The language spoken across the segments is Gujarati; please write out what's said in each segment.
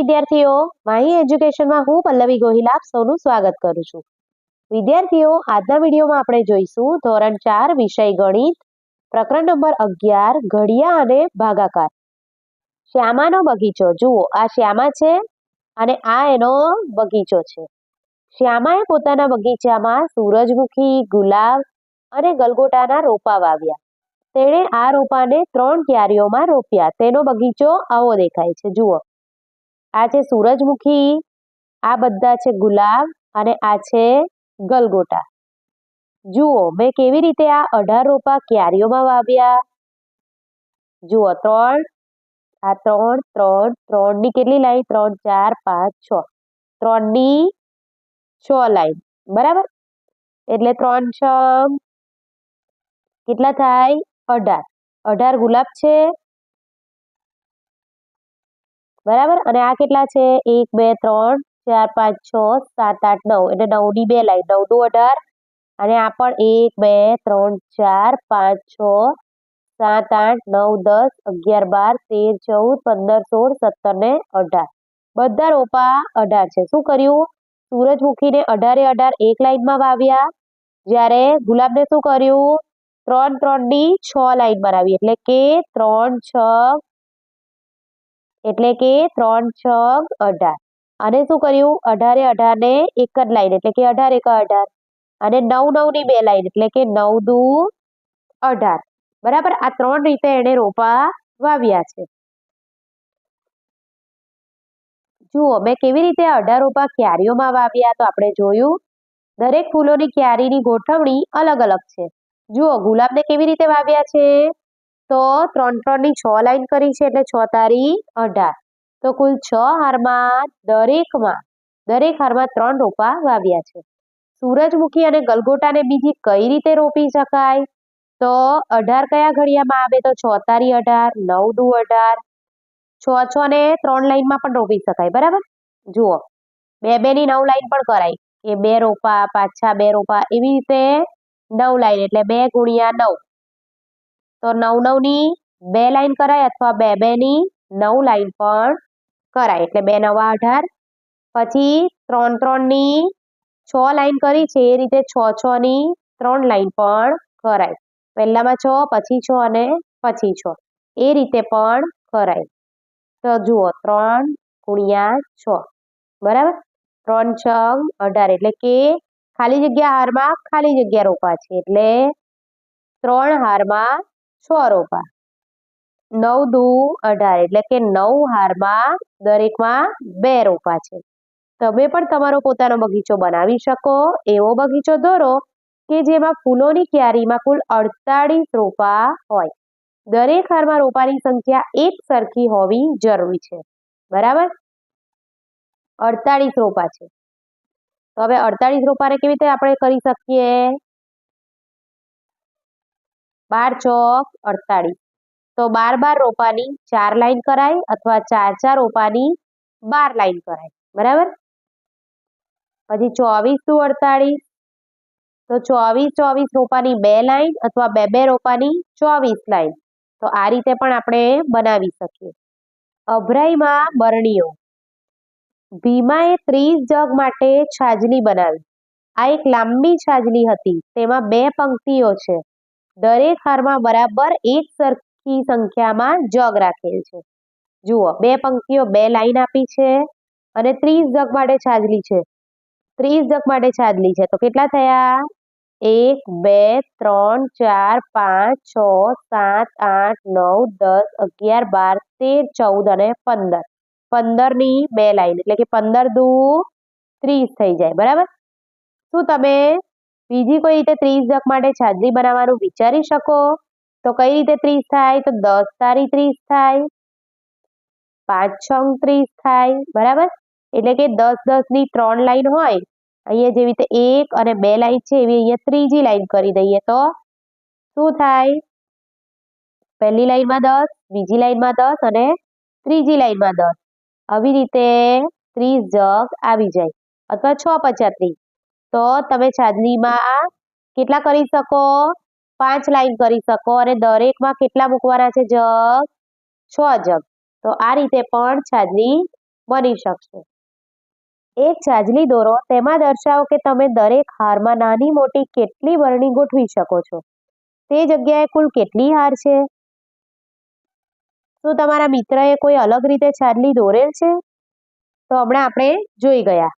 વિદ્યાર્થીઓ, માહી એજ્યુકેશનમાં હું પલ્લવી ગોહિલ આપ સૌનું સ્વાગત કરું છું. વિદ્યાર્થીઓ, આજના વિડીયોમાં આપણે જોઈશું ધોરણ ચાર વિષય ગણિત, પ્રકરણ નંબર અગિયાર, ઘડિયા અને ભાગાકાર. શ્યામાનો બગીચો. જુઓ, આ શ્યામા છે અને આ એનો બગીચો છે. શ્યામાએ પોતાના બગીચામાં સૂરજમુખી, ગુલાબ અને ગલગોટાના રોપા વાવ્યા. તેણે આ રોપાને ત્રણ ક્યારીઓમાં રોપ્યા. તેનો બગીચો આવો દેખાય છે. જુઓ. આ છે સૂરજમુખી, આ બધા છે ગુલાબ અને આ છે ગલગોટા. જુઓ, મેં કેવી રીતે આ અઢાર રોપા ક્યારીઓમાં વાવ્યા? જુઓ, ત્રણ, આ ત્રણ ત્રણ, ત્રણની કેટલી લાઈન? ત્રણ, ચાર, પાંચ, છ. ત્રણની છ લાઈન, બરાબર? એટલે ત્રણ છ કેટલા થાય? અઢાર. અઢાર ગુલાબ છે બરાબર? અને આ કેટલા છે? એક, બે, ત્રણ, ચાર, પાંચ, છ, સાત, આઠ, નવ. એટલે નવની બે લાઈન. નવ દુ અઢાર. અને આ પણ એક, બે, ત્રણ, ચાર, પાંચ, છ, સાત, આઠ, નવ, દસ, અગિયાર, બાર, તેર, ચૌદ, પંદર, સોળ, સત્તર ને અઢાર. બધા રોપા અઢાર છે. શું કર્યું? સૂરજમુખીને અઢારે અઢાર એક લાઈનમાં વાવ્યા. જ્યારે ગુલાબને શું કર્યું? ત્રણ ત્રણની છ લાઈન બનાવી. એટલે કે ત્રણ, છ એટલે કે ત્રણ છ અઢાર. અને શું કર્યું? અઢારે અઢાર ને એક જ લાઈન એટલે કે અઢાર એક અઢાર. અને નવ નવની બે લાઈન એટલે કે નવ દુ અઢાર. બરાબર? આ ત્રણ રીતે એને રોપા વાવ્યા છે. જુઓ, મેં કેવી રીતે અઢાર રોપા ક્યારીઓમાં વાવ્યા તો આપણે જોયું. દરેક ફૂલોની ક્યારીની ગોઠવણી અલગ અલગ છે. જુઓ, ગુલાબને કેવી રીતે વાવ્યા છે? તો ત્રણ ત્રણની છ લાઈન કરી છે એટલે છ તારી અઢાર. તો કુલ છ હારમાં દરેકમાં, દરેક હારમાં ત્રણ રોપા વાવ્યા છે. સૂરજમુખી અને ગલગોટાને બીજી કઈ રીતે રોપી શકાય? તો અઢાર કયા ઘડિયામાં આવે? તો છ તારી અઢાર, નવ દુ અઢાર. છ છ ને ત્રણ લાઈનમાં પણ રોપી શકાય, બરાબર? જુઓ, બે બે ની નવ લાઈન પણ કરાય. કે બે રોપા, પાછા બે રોપા, એવી રીતે નવ લાઈન એટલે બે ગુણ્યા નવ. તો નવ નવની બે લાઈન કરાય અથવા બે બેની નવ લાઈન પણ કરાય. એટલે બે નવા અઢાર, પછી ત્રણ ત્રણની છ લાઈન કરી છે, એ રીતે છ છની ત્રણ લાઈન પણ કરાય. પહેલામાં છ, પછી છ અને પછી છ. એ રીતે પણ કરાય. તો જુઓ, ત્રણ ગુણ્યા છ. બરાબર? ત્રણ છ અઢાર. એટલે કે ખાલી જગ્યા હારમાં ખાલી જગ્યા રોપા છે. એટલે ત્રણ હારમાં છ રોપા નવ દુ અઢાર, એટલે કે નવ હારમાં દરેકમાં બે રોપા છે. તમે પણ તમારો પોતાનો બગીચો બનાવી શકો, એવો બગીચો દોરો કે જેમાં ફૂલોની ક્યારીમાં કુલ અડતાળીસ રોપા હોય. દરેક હારમાં રોપાની સંખ્યા એક સરખી હોવી જરૂરી છે. બરાબર? અડતાળીસ રોપા છે. તો હવે અડતાળીસ રોપાને કેવી રીતે આપણે કરી શકીએ? બાર ચોક અડતાળીસ. તો બાર બાર રોપાની ચાર લાઈન કરાય અથવા ચાર ચાર રોપાની બાર લાઈન કરાય. બરાબર? પછી ચોવીસ ટુ અડતાળીસ. તો ચોવીસ ચોવીસ રોપાની બે લાઈન અથવા બે બે રોપાની ચોવીસ લાઈન. તો આ રીતે પણ આપણે બનાવી શકીએ. અભરાઈમાં બરણીઓ. ભીમાએ ત્રીસ જગ માટે છાજલી બનાવી. આ એક લાંબી છાજલી હતી. તેમાં બે પંક્તિઓ છે. દરેક હારમાં બરાબર એક સરખી સંખ્યામાં જગ રાખેલ છે. જુઓ, બે પંક્તિઓ બે લાઈન આપી છે અને ત્રીસ જગ માટે છાજલી છે. ત્રીસ જગ માટે છાજલી છે. તો કેટલા થયા? એક, બે, ત્રણ, ચાર, પાંચ, છ, સાત, આઠ, નવ, દસ, અગિયાર, બાર, તેર, ચૌદ અને પંદર. પંદરની બે લાઈન, એટલે કે પંદર દુ ત્રીસ થઈ જાય. બરાબર? શું તમે બીજી કોઈ રીતે ત્રીસ જગ માટે છાજલી બનાવવાનું વિચારી શકો? તો કઈ રીતે ત્રીસ થાય? તો દસ તારી ત્રીસ થાય. પાંચ છ ત્રીસ થાય. બરાબર? એટલે કે દસ દસની ત્રણ લાઈન હોય. અહીંયા જેવી રીતે એક અને બે લાઈન છે, એવી અહીંયા ત્રીજી લાઈન કરી દઈએ તો શું થાય? પહેલી લાઈનમાં દસ, બીજી લાઈનમાં દસ અને ત્રીજી લાઈનમાં દસ. આવી રીતે ત્રીસ જગ આવી જાય. અથવા છ પચાસ તો તમે છાજલીમાં કેટલા કરી શકો? પાંચ લાઈન કરી શકો અને દરેકમાં કેટલા મૂકવાના છે? જગ. છ જગ. તો આ રીતે પણ છાજલી બની શકશે. એક છાજલી દોરો. તેમાં દર્શાવો કે તમે દરેક હારમાં નાની મોટી કેટલી બરણી ગોઠવી શકો છો? તે જગ્યાએ કુલ કેટલી હાર છે? શું તમારા મિત્રએ કોઈ અલગ રીતે છાજલી દોરેલ છે? તો હમણાં આપણે જોઈ ગયા.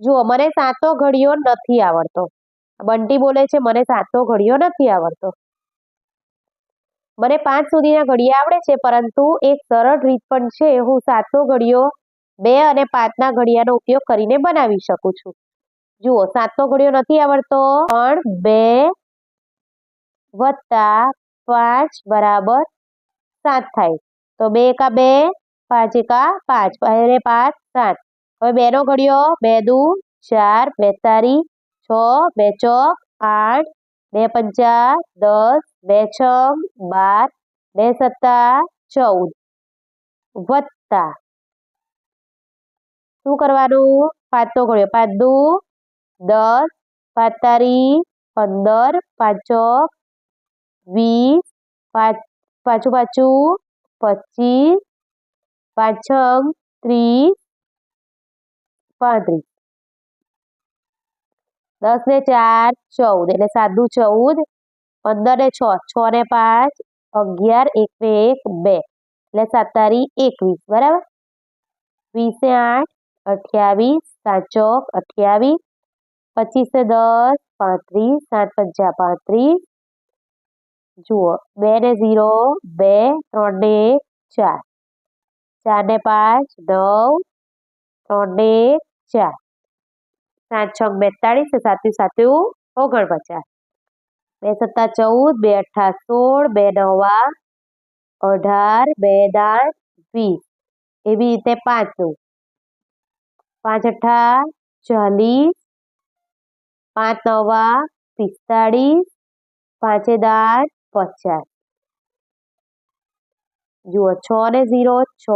જુઓ, મને સાતો ઘડિયો નથી આવડતો. બંટી બોલે છે, મને સાતો ઘડિયો નથી આવડતો. મને પાંચ સુધીના ઘડિયા આવડે છે, પરંતુ એક સરળ રીત પણ છે, હું સાતો ઘડિયો બે અને પાંચના ઘડિયાનો ઉપયોગ કરીને બનાવી શકું છું. જુઓ સાતનો ઘડિયો નથી આવડતો. પણ બે, વત્તા પાંચ બરાબર સાત થાય. તો બે એકા બે, પાંચ એકા પાંચ. બે પાંચ સાત. હવે બેનો ઘડ્યો, બે દુ, ચાર બેતારી છ, બે ચોક, આઠ, બે પંચા, દસ, બે છ બાર, બે સત્તા, ચૌદ. વત્તા. શું કરવાનું? પાંચનો ઘડ્યો, પાંચ દુ, દસ પાંચ તારી પંદર, પાંચ વીસ, પાંચ પાછું પાછું પચીસ, પાંચ છ ત્રીસ પાંત્રીસ. દસ ને ચાર, ચૌદ. એટલે સાદું ચૌદ, પંદર ને છ છ ને પાંચ, અગિયાર, એક ને એક, બે. એટલે સાત એકવીસ. બરાબર? વીસ ને આઠ, અઠ્યાવીસ, સાત ચોક, અઠ્યાવીસ. પચીસ ને દસ, પાંત્રીસ. સાત પંચા પાંત્રીસ. જુઓ, બે ને ઝીરો, બે, ત્રણ ને એક, ચાર. ચાર ને પાંચ, નવ. ત્રણ ને એક ચાર સાત છ બેતાળીસ ને સાતું સાતું ઓગણપચાસ. બે સત્તા ચૌદ, બે અઠ્ઠા સોળ, બે નવા, અઢાર, બે દાંત વીસ. એવી રીતે પાંચનું પાંચ અઠ્ઠા, ચાલીસ. પાંચ નવા, પિસ્તાળીસ. પાંચે દાંત પચાસ. જુઓ, છ ને ઝીરો, છ,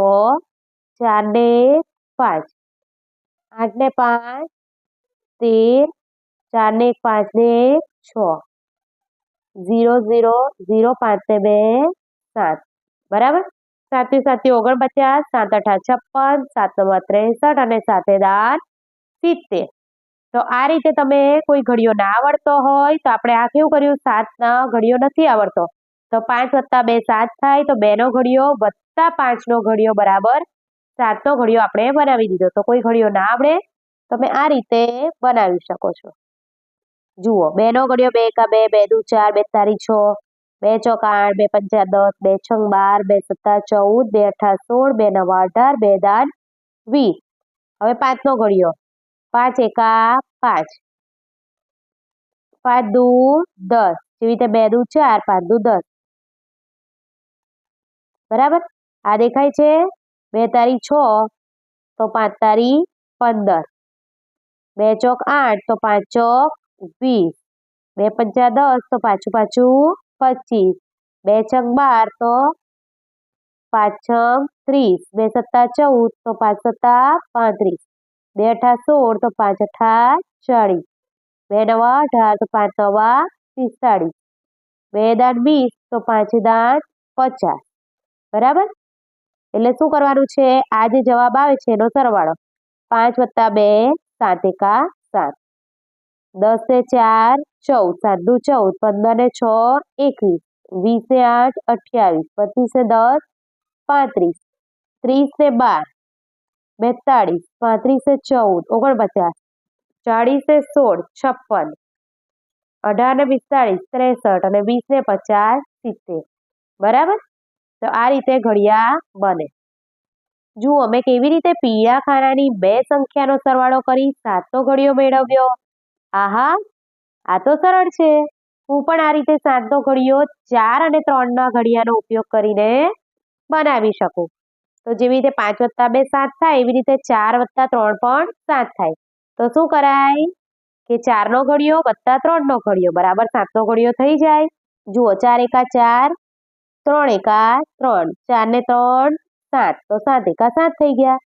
ચાર ને પાંચ. આઠ ને પાંચ, તેર, ચાર ને એક, પાંચ ને એક છ. ઝીરો ઝીરો ઝીરો, પાંચ ને બે, સાત. બરાબર? સાતે સાતે ઓગણપચાસ, સાત અઠા છપ્પન, સાત નવ ત્રેસઠ અને સાતે દાર સિત્તેર. તો આ રીતે તમે કોઈ ઘડિયો ના આવડતો હોય તો આપણે આ કેવું કર્યું સાતના ઘડિયો નથી આવડતો. તો પાંચ વત્તા બે સાત થાય તો બેનો ઘડિયો વત્તા પાંચનો ઘડિયો બરાબર સાતનો ઘડિયો આપણે બનાવી દીધો. તો કોઈ ઘડિયો ના આવડે, તમે આ રીતે બનાવી શકો છો. જુઓ, બેનો ઘડિયો બે એકા બે બે દુ ચાર, બે તારી છ, બે ચોક આઠ, બે પંચા દસ, બે છંગ બાર, બે સત્તા ચૌદ, બે અઠાર સોળ, બે નવા અઢાર, બે દાન વીસ. હવે પાંચનો ઘડિયો પાંચ એકા પાંચ. પાંચ દુ દસ. જેવી રીતે બે દુ ચાર, પાંચ દુ દસ. બરાબર? આ દેખાય છે? બે તારી છ, તો પાંચ તારી પંદર. બે ચોક આઠ, તો પાંચ ચોક વીસ. બે પંચા દસ, તો પાછું પાછું પચીસ. બે છક બાર, તો પાંચ છક ત્રીસ. બે સત્તા ચૌદ, તો પાંચ સત્તા પાંત્રીસ. બે અઠા સોળ, તો પાંચ અઠા ચાળીસ. બે નવા અઢાર, તો પાંચ નવા પિસ્તાળીસ. બે દાંત વીસ, તો પાંચ દાંત પચાસ. બરાબર? એટલે શું કરવાનું છે? આ જે જવાબ આવે છે એનો સરવાળો. પાંચ વત્તા બે, સાત એકા સાત. દસે ચાર, ચૌદ. સાત દુ ચૌદ, પંદર ને છ, એકવીસ. વીસે આઠ, અઠ્યાવીસ. પચીસે દસ, પાંત્રીસ. ત્રીસે બાર, બેતાળીસ. પાંત્રીસે ચૌદ, ઓગણપચાસ. ચાળીસે સોળ, છપ્પન. અઢાર ને પિસ્તાળીસ, ત્રેસઠ. અને વીસ ને પચાસ, સિત્તેર. બરાબર? તો આ રીતે ઘડિયા બને. જુઓ, મેં કેવી રીતે પીળા ખાનાની બે સંખ્યાનો સરવાળો કરી સાતનો ઘડિયો મેળવ્યો. આહા, આ તો સરળ છે. હું પણ આ રીતે સાતનો ઘડિયો ચાર અને ત્રણના ઘડિયાનો ઉપયોગ કરીને બનાવી શકું. તો જેવી રીતે પાંચ વત્તા બે સાત થાય, એવી રીતે ચાર વત્તા ત્રણ પણ સાત થાય. તો શું કરાય? કે ચારનો ઘડિયો વત્તા ત્રણનો ઘડિયો, બરાબર સાતનો ઘડિયો થઈ જાય. જુઓ, ચાર એકા ચાર ત્રણ એકા ત્રણ ચાર ને ત્રણ, સાત. તો સાત એકા સાત થઈ ગયા.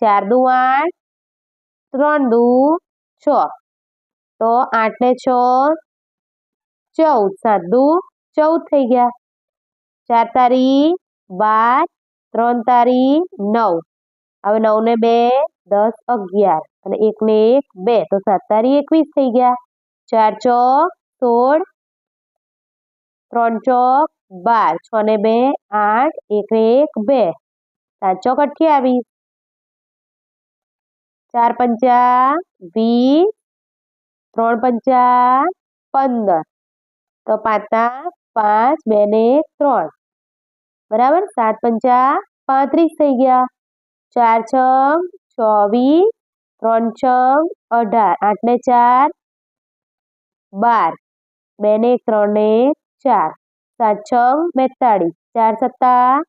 ચાર દુ આઠ, ત્રણ દુ છ. તો આઠ ને છ, ચૌદ. સાત દુ ચૌદ થઈ ગયા. ચાર તારી બાર, ત્રણ તારી નવ. હવે નવ ને બે, દસ, અગિયાર. અને એક ને એક, બે. તો સાત તારી એકવીસ થઈ ગયા. ચાર ચોક, સોળ, ત્રણ ચોક બાર છ ને બે આઠ એક ને એક બે સાત ચોક અઠ્યાવીસ ચાર પંચા વીસ ત્રણ પંચા પંદર તો પાંચના પાંચ બે ને એક ત્રણ બરાબર સાત પંચા પાંત્રીસ થઈ ગયા ચાર છ ચોવીસ ત્રણ છ અઢાર આઠ ને ચાર બાર બે ને એક ત્રણ ને એક ચાર સાત, છ, બેતાળીસ. ચાર સત્તા,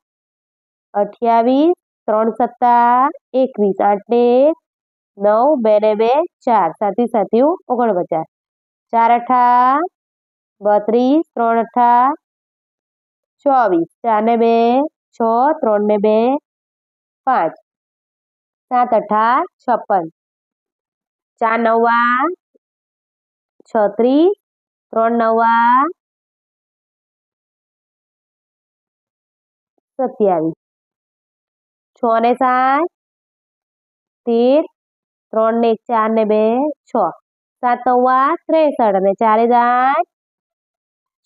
અઠ્યાવીસ. ત્રણ સત્તા, એકવીસ. આઠ ને નવ, બે ને બે, ચાર. સાતી સાત્યું ઓગણપચાસ. ચાર, અઠા, બત્રીસ. ત્રણ, અઠા, ચોવીસ. ચાર ને બે, છ. ત્રણ ને બે, પાંચ. સાત, અઠા, છપ્પન. ચાર, નવા, છત્રીસ. ત્રણ, નવા સત્યાવીસ. છ ને સાત, તેર, ત્રણ ને એક ચાર ને બે, છ. સાત ત્રેસઠ અને ચારે દાંત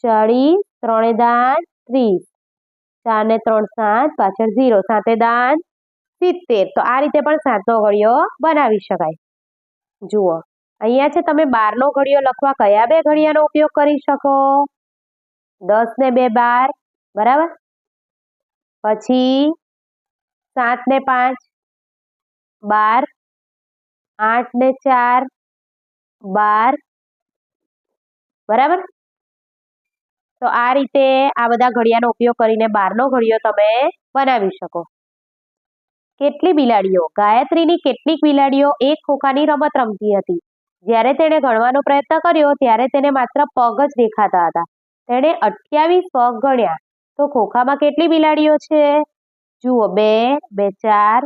ચાળીસ, ત્રણે દાંત ત્રીસ. ચાર ને ત્રણ સાત, પાછળ ઝીરો. સાતે દાંત સિત્તેર. તો આ રીતે પણ સાતનો ઘડિયો બનાવી શકાય. જુઓ. અહીંયા છે તમે બારનો ઘડિયો લખવા કયા બે ઘડિયાનો ઉપયોગ કરી શકો? દસ ને બે બાર. બરાબર? પછી સાત ને પાંચ, બાર, આઠ ને ચાર, બાર. બરાબર? તો આ રીતે આ બધા ઘડિયાનો ઉપયોગ કરીને બારનો ઘડિયો તમે બનાવી શકો. કેટલી બિલાડીઓ, ગાયત્રીની કેટલીક બિલાડીઓ એક ખોખાની રમત રમતી હતી. જ્યારે તેણે ગણવાનો પ્રયત્ન કર્યો, ત્યારે તેને માત્ર પગ જ દેખાતા હતા. તેણે અઠ્યાવીસ પગ ગણ્યા. તો ખોખામાં કેટલી બિલાડીઓ છે? જુઓ, બે બે, ચાર,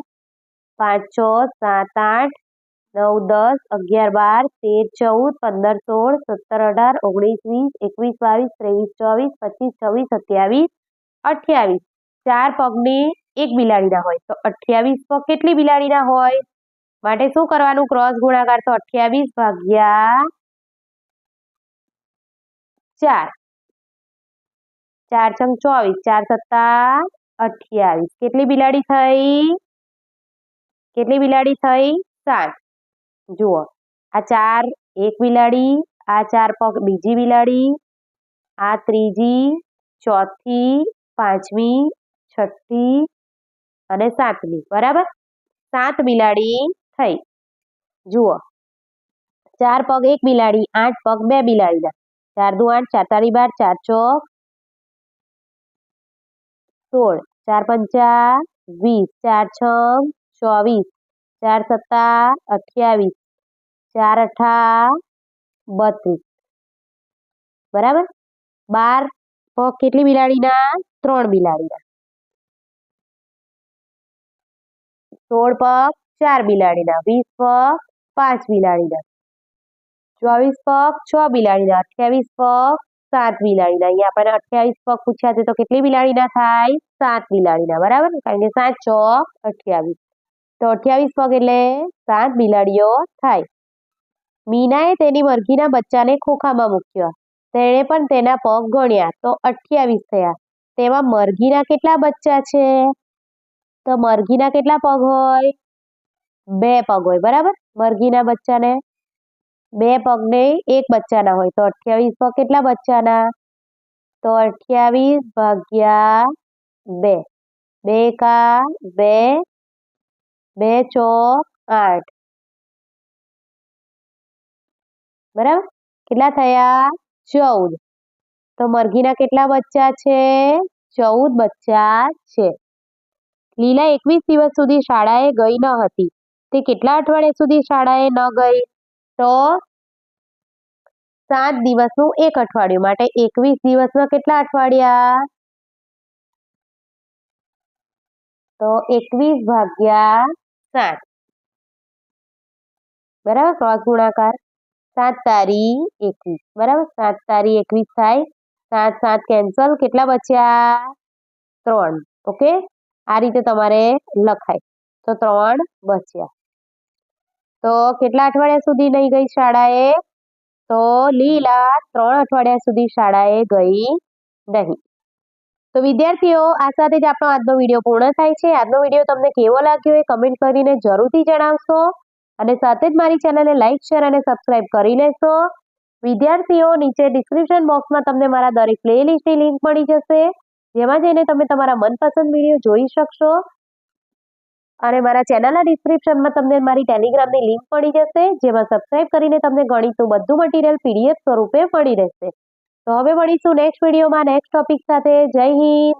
પાંચ, છ, સાત, આઠ, નવ, દસ, અગિયાર, બાર, તેર, ચૌદ, પંદર, સોળ, સત્તર, અઢાર, ઓગણીસ, વીસ, એકવીસ, બાવીસ, ત્રેવીસ, ચોવીસ, પચીસ, છવ્વીસ, સત્યાવીસ, અઠ્યાવીસ. ચાર પગની એક બિલાડીના હોય. તો અઠ્યાવીસ પગ કેટલી બિલાડીના હોય? માટે શું કરવાનું? ક્રોસ ગુણાકાર તો અઠ્યાવીસ ભાગ્યા ચાર. ચાર છંગ ચોવીસ, ચાર સત્તા અઠ્યાવીસ. કેટલી બિલાડી થઈ? કેટલી બિલાડી થઈ? સાત. જુઓ, આ ચાર એક બિલાડી, આ ચાર પગ બીજી બિલાડી, આ ત્રીજી, ચોથી, પાંચમી, છઠ્ઠી અને સાતમી. બરાબર? સાત બિલાડી થઈ. જુઓ, ચાર પગ એક બિલાડી, આઠ પગ બે બિલાડીના. ચાર દુ આઠ, ચાર તારી બાર, ચાર ચોક સોળ, ચાર પંચા વીસ, ચાર છ ચોવીસ, ચાર સત્તા અઠ્યાવીસ, ચાર અઠા બત્રીસ. બરાબર? બાર પગ કેટલી બિલાડીના? ત્રણ બિલાડીના. સોળ પગ ચાર બિલાડીના, વીસ પગ પાંચ બિલાડીના, ચોવીસ પગ છ બિલાડીના, અઠ્યાવીસ પગ સાત બિલાડીના. અહીંયા આપણને અઠ્યાવીસ પગ પૂછ્યા છે તો કેટલી બિલાડીના થાય? સાત બિલાડીના. બરાબર? કારણ કે સાત ચોક અઠ્યાવીસ. તો અઠ્યાવીસ પગ એટલે સાત બિલાડીઓ થાય. મીનાએ તેની મરઘીના બચ્ચાને ખોખામાં મૂક્યા. તેણે પણ તેના પગ ગણ્યા. તો અઠ્યાવીસ થયા. તેમાં મરઘીના કેટલા બચ્ચા છે? તો મરઘીના કેટલા પગ હોય? બે પગ હોય. બરાબર? મરઘીના બચ્ચાને બે પગને એક બચ્ચાના હોય. તો અઠ્યાવીસ પગ કેટલા બચ્ચાના? તો અઠ્યાવીસ ભાગ્યા બે. બે કા બે બે ચોક આઠ. બરાબર? કેટલા થયા? ચૌદ. તો મરઘીના કેટલા બચ્ચા છે? ચૌદ બચ્ચા છે. લીલા એકવીસ દિવસ સુધી શાળાએ ગઈ ન હતી. તે કેટલા અઠવાડિયા સુધી શાળાએ ન ગઈ? તો સાત દિવસનું એક અઠવાડિયું. માટે એકવીસ દિવસમાં કેટલા અઠવાડિયા? તો એકવીસ ભાગ્યા સાત. બરાબર? ક્રોસ ગુણાકાર. સાત તારી એકવીસ. બરાબર? સાત તારી એકવીસ થાય. સાત સાત કેન્સલ. કેટલા બચ્યા? ત્રણ. ઓકે? આ રીતે તમારે લખાય. તો ત્રણ બચ્યા. તો કેટલા અઠવાડિયા સુધી નહીં ગઈ શાળાએ? તો લીલા ત્રણ અઠવાડિયા સુધી શાળાએ ગઈ નહીં. તો વિદ્યાર્થીઓ, આ સાથે જ આપણો આજનો વીડિયો પૂર્ણ થાય છે. આજનો વીડિયો તમને કેવો લાગ્યો એ કમેન્ટ કરીને જરૂરથી જણાવશો. અને સાથે જ મારી ચેનલને લાઇક શેર અને સબસ્ક્રાઇબ કરી લેશો. વિદ્યાર્થીઓ, નીચે ડિસ્ક્રિપ્શન બોક્સમાં તમને મારા દરેક પ્લેલિસ્ટની લિંક મળી જશે. જેમાં જઈને તમે તમારા મનપસંદ વીડિયો જોઈ શકશો. અને મારા ચેનલના ડિસ્ક્રિપ્શનમાં તમને મારી ટેલિગ્રામની લિંક મળી જશે, જેમાં સબસ્ક્રાઇબ કરીને તમને ગણિતનું બધું મટીરિયલ પીડીએફ સ્વરૂપે મળી રહેશે. તો હવે મળીશું નેક્સ્ટ વિડીયોમાં નેક્સ્ટ ટોપિક સાથે. જય હિન્દ!